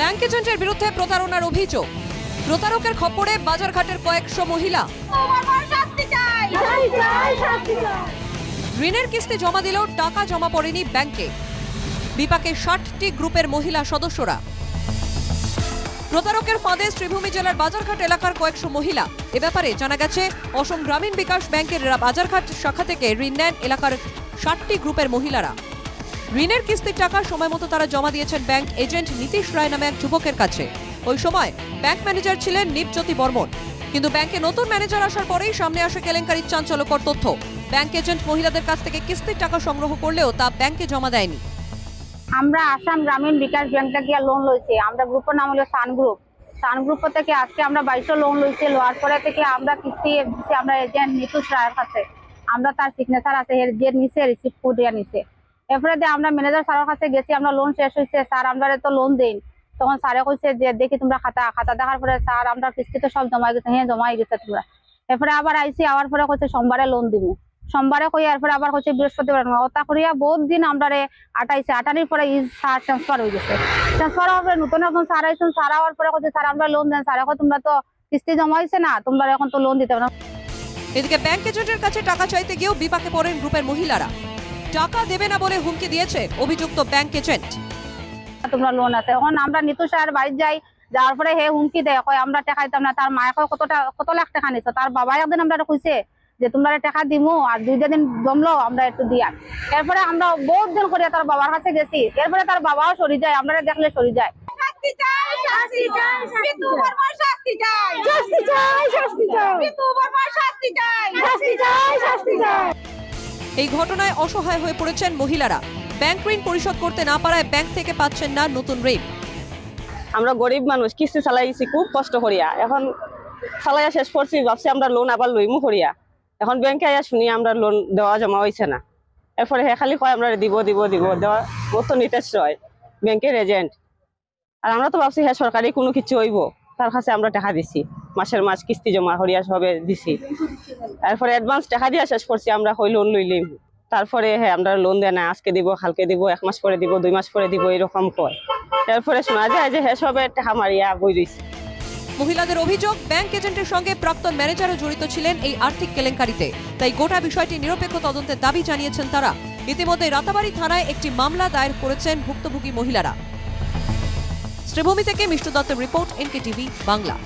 Bank এজেন্টের বিরুদ্ধে প্রতারণার অভিযোগ। প্রতারকের খপ্পরে বাজারঘাটের কয়েকশো মহিলা। ঋণের কিস্তি জমা দিলেও টাকা জমা পড়েনি ব্যাংকে। বিপাকে ষাটটি গ্রুপের মহিলা সদস্যরা। প্রতারকের ফাঁদে শ্রীভূমি জেলার বাজারঘাট এলাকার কয়েকশো মহিলা। এ ব্যাপারে জানা গেছে, অসম গ্রামীণ বিকাশ ব্যাংকের বাজারঘাট শাখা থেকে ঋণ নেন এলাকার ষাটটি গ্রুপের মহিলারা। ঋণের কিস্তির টাকা সময় মতো তারা জমা দিয়েছেন ব্যাংক এজেন্ট নীতিশ রায় নামে এক যুবকের কাছে। ওই সময় ব্যাংক ম্যানেজার ছিলেন নিপজ্যোতি বর্মন। কিন্তু ব্যাংকে নতুন ম্যানেজার আসার পরেই সামনে আসে কেলেঙ্কারির চাঞ্চল্যকর তথ্য। ব্যাংক এজেন্ট মহিলাদের কাছ থেকে কিস্তির টাকা সংগ্রহ করলেও তা ব্যাংকে জমা দেয়নি। আমরা আসাম গ্রামীণ বিকাশ ব্যাংক থেকে লোন লইছি। আমরা গ্রুপের নাম হলো সান গ্রুপ সান গ্রুপ থেকে আজকে আমরা বাইশো লোন লইছি। লোয়ার পরে থেকে আমরা কিস্তি আমরা এজেন্ট নিতুষ রায়ের কাছে। আমরা তার সিগনেচার আছে, এর যে নিচে রিসিভ করিয়া নিছে। এরপরে দিয়ে আমরা ম্যানেজার স্যারের কাছে গেছি, আমরা লোন শেষ হয়েছে স্যার আমরা তো লোন দেই তখন স্যারে কইছে যে, দেখি তোমরা খাতা খাতা দেখার পরে স্যার আমরা কিস্তি তো সব জমা গেছে হ্যাঁ জমাই গেছে তোমরা। এরপরে আবার আইসি আওয়ার পরে কইছে সোমবারে লোন দিব সোমবারে কই এরপরে আবার কইছে বৃহস্পতিবার, ওটা করিয়া বহুত দিন আমরা আটাইছে, আটানির পরে স্যার ট্রান্সফার হয়ে গেছে। ট্রান্সফার হওয়ার পরে নতুন এখন স্যার আইসুন স্যার হওয়ার পরে কইছে, স্যার, আমরা লোন দেন, স্যার, এখন তোমরা তো কিস্তি জমা হয়েছে না, তোমরা এখন তো লোন দিতে পারো এদিকে ব্যাংক এজেন্টের কাছে টাকা চাইতে গিয়েও বিপাকে পড়েন গ্রুপের মহিলারা। টাকা দেবে না বলে হুমকি দিয়েছে অভিযুক্ত ব্যাংক এজেন্ট। তোমরা লোন আছে। এখন আমরা নিতু স্যার বাড়ি যাই যাওয়ার পরে হে হুমকি দেয় কয় আমরা টাকা দিতাম না। তার মায়ের কয় কত কত লাখ টাকা নিছো? তার বাবা একদিন আমরা কইছে যে তোমরা টাকা দিমু আর দুইটা দিন জমলো আমরা একটু দিয়া। এরপরে আমরা বহুত দিন করে তার বাবার কাছে গেছি। এরপরে তার বাবাও সরি যায় আমরা দেখলে সরি যায়। শাস্তি চাই শাস্তি চাই। এই ঘটনায় অসহায় হয়ে পড়েছেন মহিলারা। ব্যাংক ঋণ পরিশোধ করতে না পারায় ব্যাংক থেকে পাচ্ছেন না নতুন ঋণ। আমরা গরিব মানুষ, কিস্তি চালাইছি খুব কষ্ট করিয়া। এখন চালাইয়া শেষ করছি, ভাবছি আমরা লোন আবার লইমু করিয়া। এখন ব্যাংকে আইয়া শুনি আমরা লোন দেওয়া জমা হয়েছে না। এরপরে হে খালি কয় আমরা দিব দিব দিব, দেওয়া ওর তো নিতেশ রয় ব্যাংকের এজেন্ট আর আমরা তো ভাবছি হ্যাঁ সরকারি কোনো কিছু হইব, তার কাছে আমরা টাকা দিছি। মাসের মাস কিস্তি জমা করিয়া সবে দিছি। তারপরে অ্যাডভান্স টাকা দিয়া শেষ করছি, আমরা হই লোন লইলিম তারপরে হ্যাঁ আমরা লোন দেয় না আজকে দিব, কালকে দিব, এক মাস পরে দিব, দুই মাস পরে দিব, এরকম কয়। তারপরে শোনা যায় যে হ্যাঁ সবে টাকা মারিয়া বই রইছে। মহিলাদের অভিযোগ ব্যাংক এজেন্টের সঙ্গে প্রাক্তন ম্যানেজারও জড়িত ছিলেন এই আর্থিক কেলেঙ্কারিতে। তাই গোটা বিষয়টি নিরপেক্ষ তদন্তের দাবি জানিয়েছেন তারা। ইতিমধ্যে রাতাবাড়ি থানায় একটি মামলা দায়ের করেছেন ভুক্তভোগী মহিলারা। শ্রীভূমি থেকে মিষ্টু দত্তের রিপোর্ট এনকে টিভি বাংলা।